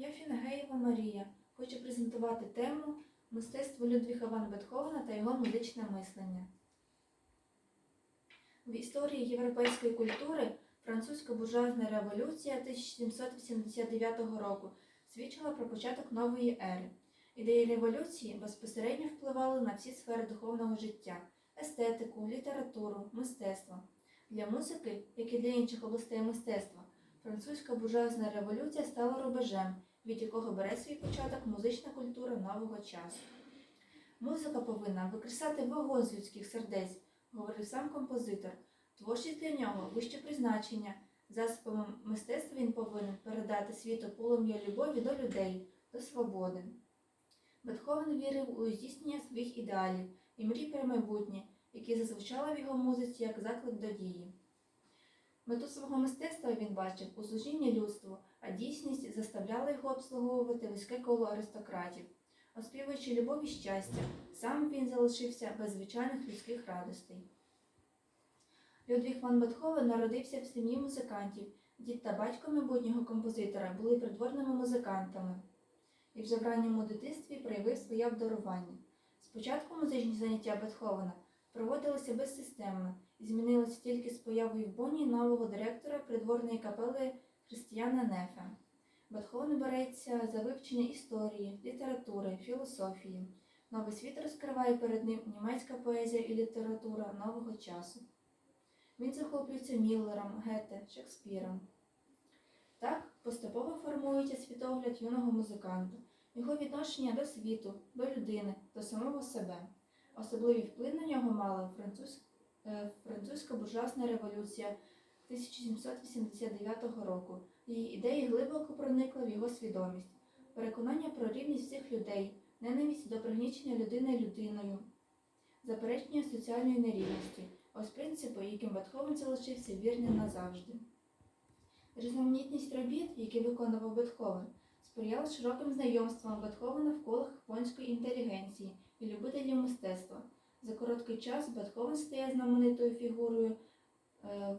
Я Фінагеєва Марія. Хочу презентувати тему Мистецтво Людвіга ван Бетховена та його музичне мислення. В історії європейської культури французька буржуазна революція 1789 року свідчила про початок нової ери. Ідеї революції безпосередньо впливали на всі сфери духовного життя естетику, літературу, мистецтво. Для музики, як і для інших областей мистецтва, французька буржуазна революція стала рубежем, від якого бере свій початок музична культура нового часу. Музика повинна викресати вогонь з людських сердець, говорив сам композитор. Творчість для нього вище призначення. Засобами мистецтва він повинен передати світу полум'я любові до людей, до свободи. Бетховен вірив у здійснення своїх ідеалів і мрій про майбутнє, які зазвучали в його музиці як заклик до дії. Мету свого мистецтва він бачив у служінні людству, а дійсність заставляла його обслуговувати вузьке коло аристократів. Оспівуючи любов і щастя, сам він залишився без звичайних людських радостей. Людвіг ван Бетховен народився в сім'ї музикантів. Дід та батько майбутнього композитора були придворними музикантами і вже в ранньому дитинстві проявив своє обдарування. Спочатку музичні заняття Бетховена проводилися безсистемно і змінилися тільки з появою в Бонні нового директора придворної капели Християна Нефе. Бетховен береться за вивчення історії, літератури, філософії. Новий світ розкриває перед ним німецька поезія і література нового часу. Він захоплюється Міллером, Гете, Шекспіром. Так поступово формується світогляд юного музиканта, його відношення до світу, до людини, до самого себе. Особливий вплив на нього мала француз... е, французька буржуазна революція 1789 року. Її ідеї глибоко проникли в його свідомість, переконання про рівність всіх людей, ненависть до пригнічення людини людиною, заперечення соціальної нерівності. Ось принципи, яким Бетховен залишився вірним назавжди. Різноманітність робіт, які виконував Бетховен, сприяла широким знайомствам Бетховена в колах японської інтелігенції і любителів мистецтва. За короткий час Бетховен стає знаменитою фігурою е,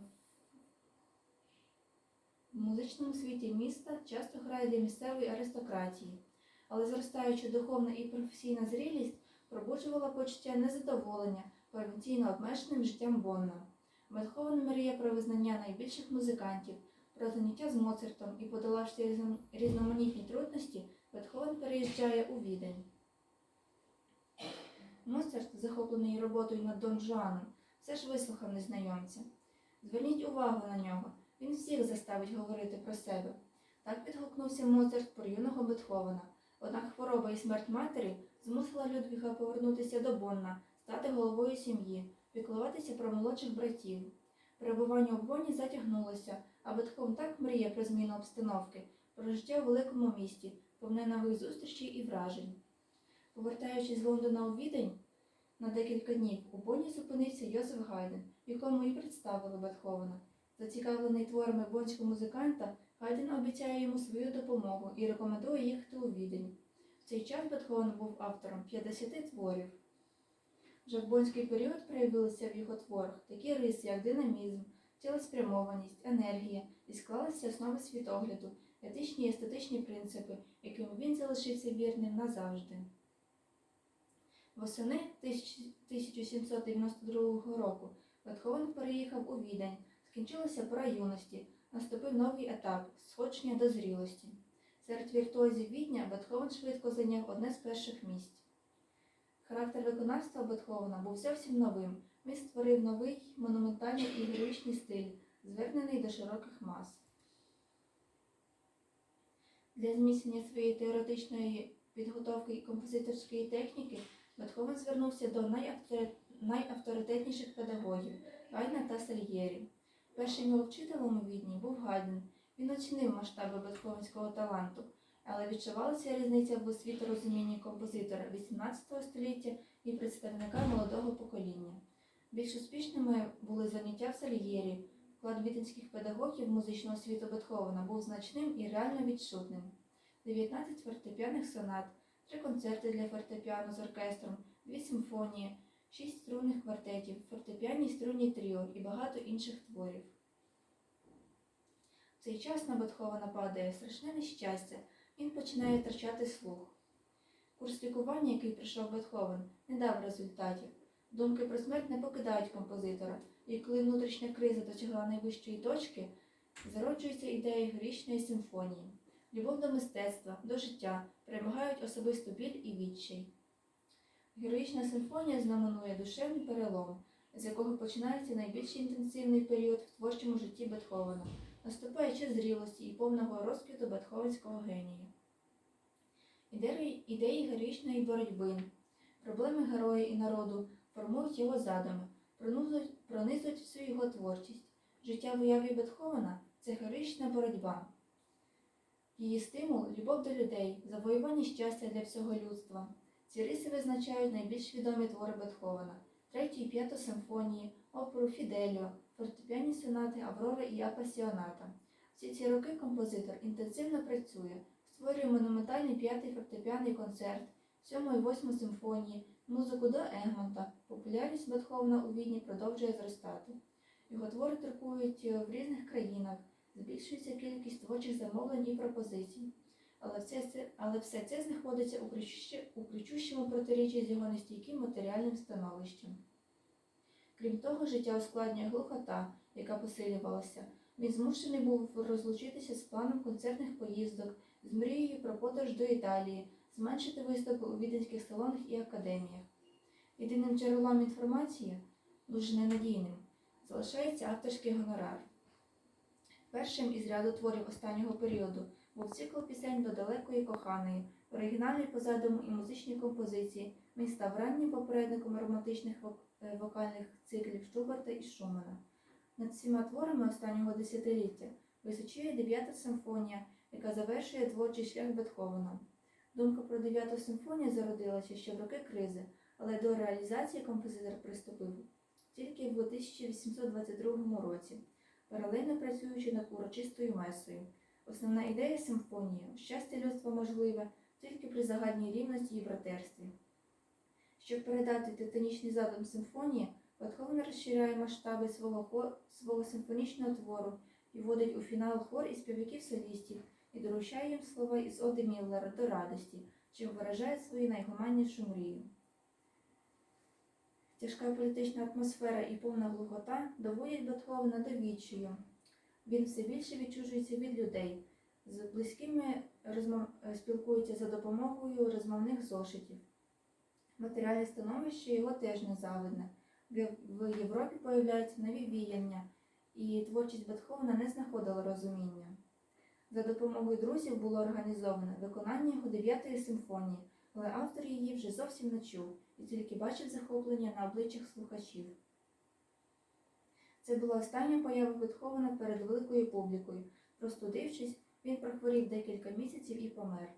в музичному світі міста, часто грає для місцевої аристократії, але зростаюча духовна і професійна зрілість пробуджувала почуття незадоволення провінційно обмеженим життям Бонна. Бетховен мріє про визнання найбільших музикантів, про заняття з Моцартом і подолавши різноманітні трудності, Бетховен переїжджає у Відень. Моцарт, захоплений роботою над Дон Жуаном, все ж вислухав незнайомця. Зверніть увагу на нього, він всіх заставить говорити про себе. Так підгукнувся Моцарт про юного Бетховена. Однак хвороба і смерть матері змусила Людвіга повернутися до Бонна, стати головою сім'ї, піклуватися про молодших братів. Перебування у Бонні затягнулося, а Бетховен так мріє про зміну обстановки, про життя у великому місті, повне нових зустрічей і вражень. Повертаючись з Лондона у Відень, на декілька днів у Бонні зупинився Йозеф Гайден, якому і представили Бетховена. Зацікавлений творами бонського музиканта, Гайден обіцяє йому свою допомогу і рекомендує їхати у Відень. В цей час Бетховен був автором 50 творів. Вже в бонський період проявилися в його творах такі риси, як динамізм, цілеспрямованість, енергія і склалися основи світогляду, етичні і естетичні принципи, яким він залишився вірним назавжди. Восени 1792 року Бетховен переїхав у Відень, скінчилася пора юності, наступив новий етап сходження до зрілості. Серед віртуозів Відня Бетховен швидко зайняв одне з перших місць. Характер виконавства Бетховена був зовсім новим. Він створив новий монументальний і героїчний стиль, звернений до широких мас. Для зміцнення своєї теоретичної підготовки і композиторської техніки Бетховен звернувся до найавторитетніших педагогів Гайдна та Сальєрі. Першим його вчителем у Відні був Гайден. Він оцінив масштаби бетховенського таланту, але відчувалася різниця в освіторозумінні композитора XVIII століття і представника молодого покоління. Більш успішними були заняття в Сальєрі. Вклад віденських педагогів в музичну освіту Бетховена був значним і реально відчутним. 19 фортепіаних сонат, три концерти для фортепіано з оркестром, дві симфонії, шість струнних квартетів, фортепіанні струнні тріо і багато інших творів. В цей час на Бетховена падає страшне нещастя. він починає втрачати слух. Курс лікування, який пройшов Бетховен, не дав результатів. Думки про смерть не покидають композитора, і коли внутрішня криза досягла найвищої точки, зароджується ідея героїчної симфонії. Любов до мистецтва, до життя перемагають особисту біль і відчай. Героїчна симфонія знаменує душевний перелом, з якого починається найбільш інтенсивний період в творчому житті Бетховена, наступає час зрілості і повного розквіту бетховенського генія. Ідеї, героїчної боротьби, проблеми героя і народу формують його задуми, пронизують всю його творчість. Життя в уяві Бетховена це героїчна боротьба. Її стимул любов до людей, завоювання щастя для всього людства. Ці риси визначають найбільш відомі твори Бетховена, третю і п'яту симфонії, оперу Фіделіо, фортепіані сонати Аврора і Апасіоната. Всі ці роки композитор інтенсивно працює, створює монументальний п'ятий фортепіаний концерт, сьому і восьму симфонії, музику до Егмонта. Популярність Бетховена у Відні продовжує зростати. Його твори друкують е, в різних країнах, збільшується кількість творчих замовлень і пропозицій. Але все це, але все це знаходиться у, кричуще- кричущому протиріччі з його нестійким матеріальним становищем. Крім того, життя ускладнює глухота, яка посилювалася. Він змушений був розлучитися з планом концертних поїздок, з мрією про подорож до Італії, зменшити виступи у віденських салонах і академіях. Єдиним джерелом інформації, дуже ненадійним, залишається авторський гонорар. Першим із ряду творів останнього періоду був цикл пісень до далекої коханої, оригінальний по і музичній композиції. Він став раннім попередником романтичних е, вокальних циклів Шуберта і Шумана. Над всіма творами останнього десятиліття височує дев'ята симфонія, яка завершує творчий шлях Бетховена. Думка про дев'яту симфонію зародилася ще в роки кризи, але до реалізації композитор приступив тільки в 1822 році, паралельно працюючи над урочистою месою. Основна ідея симфонії щастя людства можливе тільки при загальній рівності і братерстві. Щоб передати титанічний задум симфонії, Бетховен розширяє масштаби свого, хор, свого симфонічного твору і вводить у фінал хор із співаків-солістів і доручає їм слова із Оди Міллера до радості, чим виражає свою найгуманнішу мрію. Тяжка політична атмосфера і повна глухота доводять Бетховена до відчаю. Він все більше відчужується від людей, з близькими розмов... е, спілкується за допомогою розмовних зошитів. Матеріальне становище його теж незавидне. В в Європі появляються нові віяння, і творчість Бетховена не знаходила розуміння. За допомогою друзів було організовано виконання його дев'ятої симфонії, але автор її вже зовсім не чув і тільки бачив захоплення на обличчях слухачів. Це була остання поява Бетховена перед великою публікою. Простудившись, він прохворів декілька місяців і помер.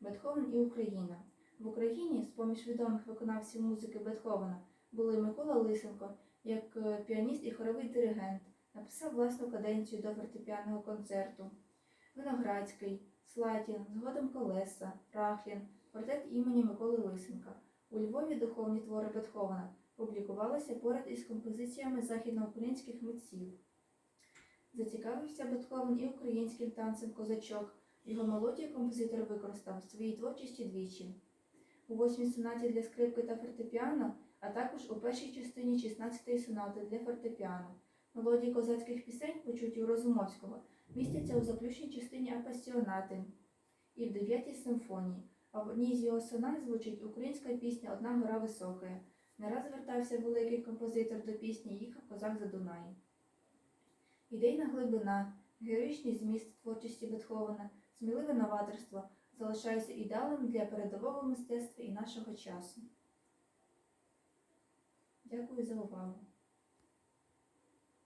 Бетховен і Україна. В Україні, з поміж відомих виконавців музики Бетховена, були Микола Лисенко, як е, піаніст і хоровий диригент, написав власну каденцію до фортепіаного концерту. Виноградський, Слатін, згодом Колеса, Рахлін, квартет імені Миколи Лисенка. У Львові духовні твори Бетховена публікувалися поряд із композиціями західноукраїнських митців. Зацікавився Бетховен і українським танцем козачок. Його мелодію композитор використав в своїй творчості двічі. У восьмій сонаті для скрипки та фортепіано, а також у першій частині 16-ї сонати для фортепіано. Мелодії козацьких пісень, почуті у Розумовського, містяться у заключній частині апасіонати і в дев'ятій симфонії, а в одній з його сонат звучить українська пісня Одна гора висока. Не раз звертався великий композитор до пісні Їхав козак за Дунай. Ідейна глибина, героїчний зміст творчості Бетховена, сміливе новаторство залишаються ідеалом для передового мистецтва і нашого часу. Дякую за увагу.